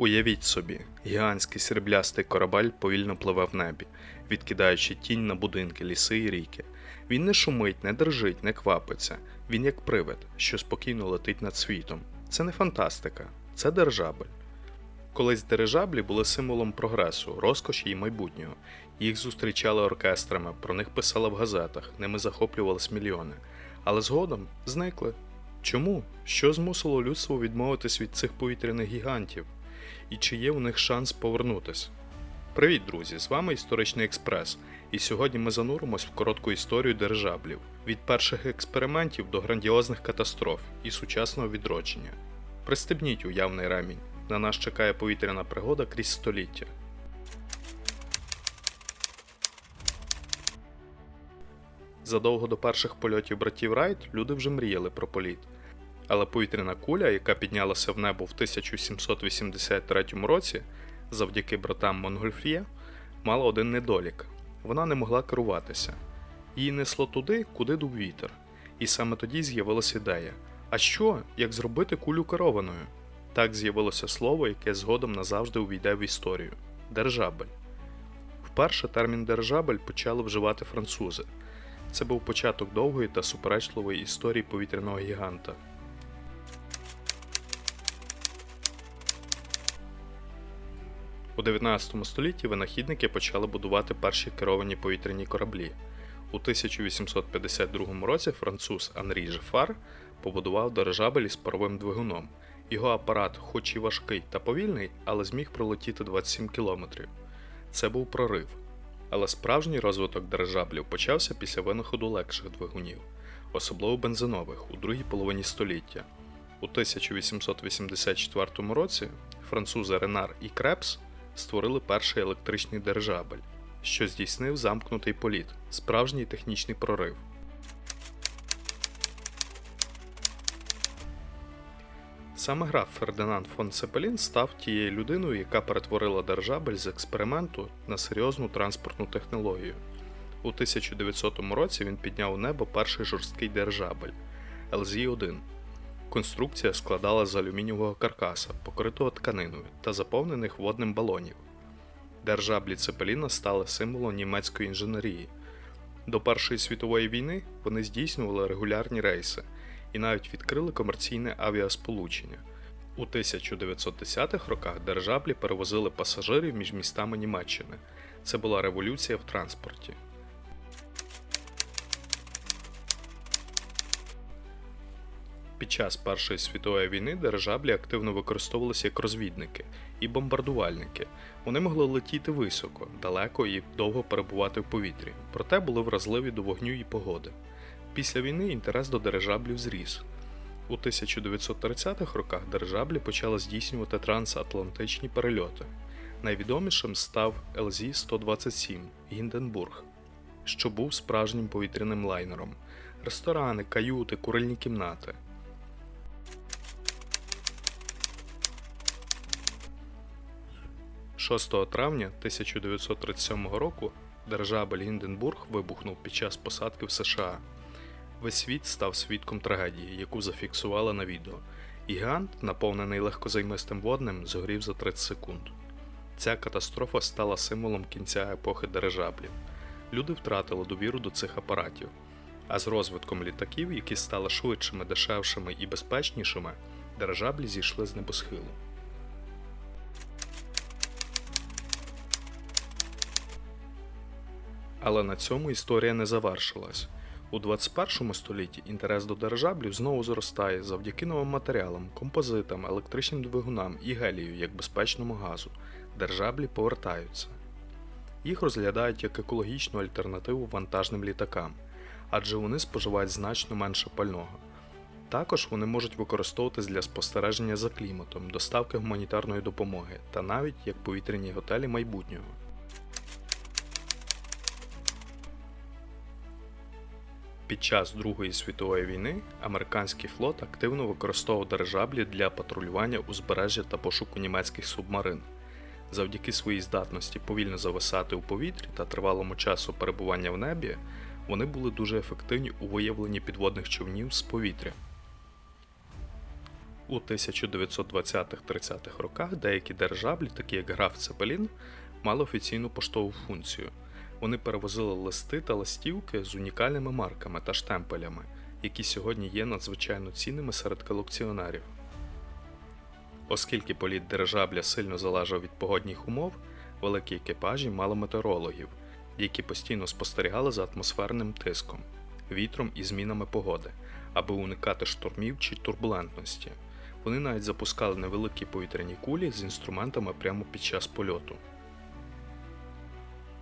Уявіть собі, гігантський сріблястий корабель повільно пливе в небі, відкидаючи тінь на будинки, ліси і ріки. Він не шумить, не дрижить, не квапиться. Він як привид, що спокійно летить над світом. Це не фантастика, це дирижабель. Колись дирижаблі були символом прогресу, розкоші і майбутнього. Їх зустрічали оркестрами, про них писали в газетах, ними захоплювались мільйони. Але згодом зникли. Чому? Що змусило людство відмовитись від цих повітряних гігантів? І чи є у них шанс повернутись? Привіт, друзі! З вами Історичний Експрес. І сьогодні ми зануримось в коротку історію дирижаблів від перших експериментів до грандіозних катастроф і сучасного відродження. Пристебніть уявний ремінь. На нас чекає повітряна пригода крізь століття. Задовго до перших польотів братів Райт люди вже мріяли про політ. Але повітряна куля, яка піднялася в небо в 1783 році, завдяки братам Монгольф'є, мала один недолік вона не могла керуватися. Її несло туди, куди дув вітер. І саме тоді з'явилася ідея: а що, як зробити кулю керованою? Так з'явилося слово, яке згодом назавжди увійде в історію держабель. Вперше термін держабель почали вживати французи. Це був початок довгої та суперечливої історії повітряного гіганта. У 19 столітті винахідники почали будувати перші керовані повітряні кораблі. У 1852 році француз Анрі Жефар побудував дирижабель із паровим двигуном. Його апарат, хоч і важкий та повільний, але зміг пролетіти 27 кілометрів. Це був прорив. Але справжній розвиток дирижаблів почався після винаходу легших двигунів, особливо бензинових у другій половині століття. У 1884 році французи Ренар і Крепс створили перший електричний дирижабель, що здійснив замкнутий політ, справжній технічний прорив. Саме граф Фердинанд фон Цепелін став тією людиною, яка перетворила дирижабель з експерименту на серйозну транспортну технологію. У 1900 році він підняв у небо перший жорсткий дирижабель LZ-1. Конструкція складала з алюмінієвого каркаса, покритого тканиною та заповнених водним балонів. Держаблі Цепеліна стали символом німецької інженерії. До Першої світової війни вони здійснювали регулярні рейси і навіть відкрили комерційне авіасполучення. У 1910-х роках держаблі перевозили пасажирів між містами Німеччини. Це була революція в транспорті. Під час Першої світової війни дирижаблі активно використовувалися як розвідники і бомбардувальники. Вони могли летіти високо, далеко і довго перебувати в повітрі, проте були вразливі до вогню і погоди. Після війни інтерес до дирижаблів зріс. У 1930-х роках дирижаблі почали здійснювати трансатлантичні перельоти. Найвідомішим став LZ-127 Гінденбург, що був справжнім повітряним лайнером. Ресторани, каюти, курильні кімнати. – 6 травня 1937 року дирижабель Гінденбург вибухнув під час посадки в США. Весь світ став свідком трагедії, яку зафіксували на відео. Гігант, наповнений легкозаймистим воднем, згорів за 30 секунд. Ця катастрофа стала символом кінця епохи дирижаблів. Люди втратили довіру до цих апаратів. А з розвитком літаків, які стали швидшими, дешевшими і безпечнішими, дирижаблі зійшли з небосхилу. Але на цьому історія не завершилась. У 21 столітті інтерес до дирижаблів знову зростає завдяки новим матеріалам, композитам, електричним двигунам і гелію як безпечному газу. Дирижаблі повертаються. Їх розглядають як екологічну альтернативу вантажним літакам, адже вони споживають значно менше пального. Також вони можуть використовуватись для спостереження за кліматом, доставки гуманітарної допомоги та навіть як повітряні готелі майбутнього. Під час Другої світової війни американський флот активно використовував дирижаблі для патрулювання узбережжя та пошуку німецьких субмарин. Завдяки своїй здатності повільно зависати у повітрі та тривалому часу перебування в небі, вони були дуже ефективні у виявленні підводних човнів з повітря. У 1920-30-х роках деякі держаблі, такі як граф Цепелін, мали офіційну поштову функцію. Вони перевозили листи та листівки з унікальними марками та штемпелями, які сьогодні є надзвичайно цінними серед колекціонерів. Оскільки політ дирижабля сильно залежав від погодних умов, великі екіпажі мали метеорологів, які постійно спостерігали за атмосферним тиском, вітром і змінами погоди, аби уникати штормів чи турбулентності. Вони навіть запускали невеликі повітряні кулі з інструментами прямо під час польоту.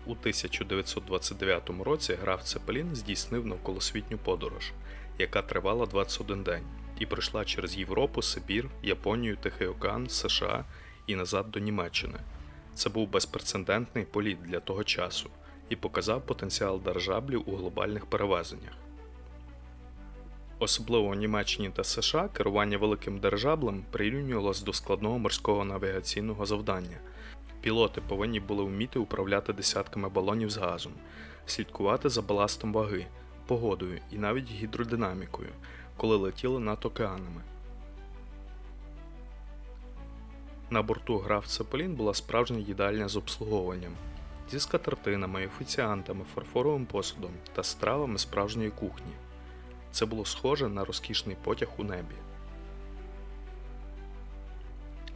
У 1929 році граф Цепелін здійснив навколосвітню подорож, яка тривала 21 день, і пройшла через Європу, Сибір, Японію, Тихий океан, США і назад до Німеччини. Це був безпрецедентний політ для того часу і показав потенціал держаблів у глобальних перевезеннях. Особливо у Німеччині та США керування великим держаблем прирівнювалось до складного морського навігаційного завдання. Пілоти повинні були вміти управляти десятками балонів з газом, слідкувати за баластом ваги, погодою і навіть гідродинамікою, коли летіли над океанами. На борту граф Цепелін була справжня їдальня з обслуговуванням, зі скатертинами, офіціантами, фарфоровим посудом та стравами справжньої кухні. Це було схоже на розкішний потяг у небі.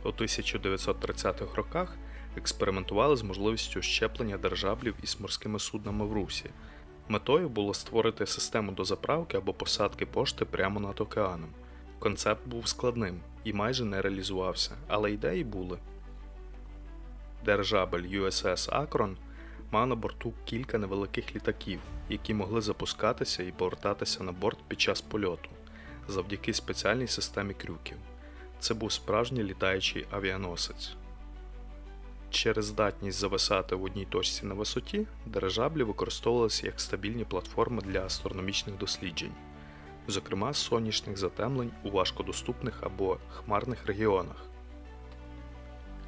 У 1930-х роках експериментували з можливістю щеплення держаблів із морськими суднами в Русі. Метою було створити систему дозаправки або посадки пошти прямо над океаном. Концепт був складним і майже не реалізувався, але ідеї були. Держабель USS Акрон мав на борту кілька невеликих літаків, які могли запускатися і повертатися на борт під час польоту завдяки спеціальній системі крюків. Це був справжній літаючий авіаносець. Через здатність зависати в одній точці на висоті, дирижаблі використовувалися як стабільні платформи для астрономічних досліджень, зокрема сонячних затемлень у важкодоступних або хмарних регіонах.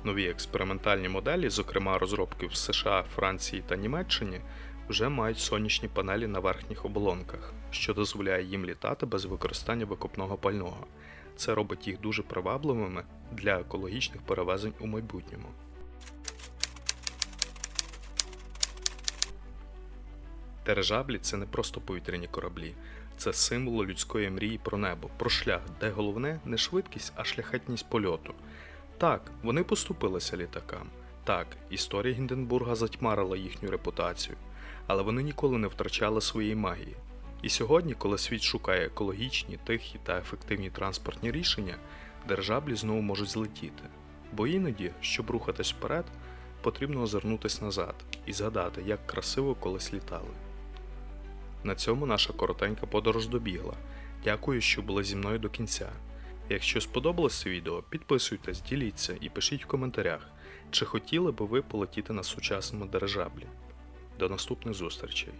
Нові експериментальні моделі, зокрема розробки в США, Франції та Німеччині, вже мають сонячні панелі на верхніх оболонках, що дозволяє їм літати без використання викопного пального. Це робить їх дуже привабливими для екологічних перевезень у майбутньому. Дирижаблі це не просто повітряні кораблі, це символ людської мрії про небо, про шлях, де головне не швидкість, а шляхетність польоту. Так, вони поступилися літакам. Так, історія Гінденбурга затьмарила їхню репутацію, але вони ніколи не втрачали своєї магії. І сьогодні, коли світ шукає екологічні, тихі та ефективні транспортні рішення, держаблі знову можуть злетіти. Бо іноді, щоб рухатись вперед, потрібно озирнутись назад і згадати, як красиво колись літали. На цьому наша коротенька подорож добігла. Дякую, що були зі мною до кінця. Якщо сподобалось відео, підписуйтесь, діліться і пишіть в коментарях, чи хотіли би ви полетіти на сучасному дирижаблі. До наступних зустрічей!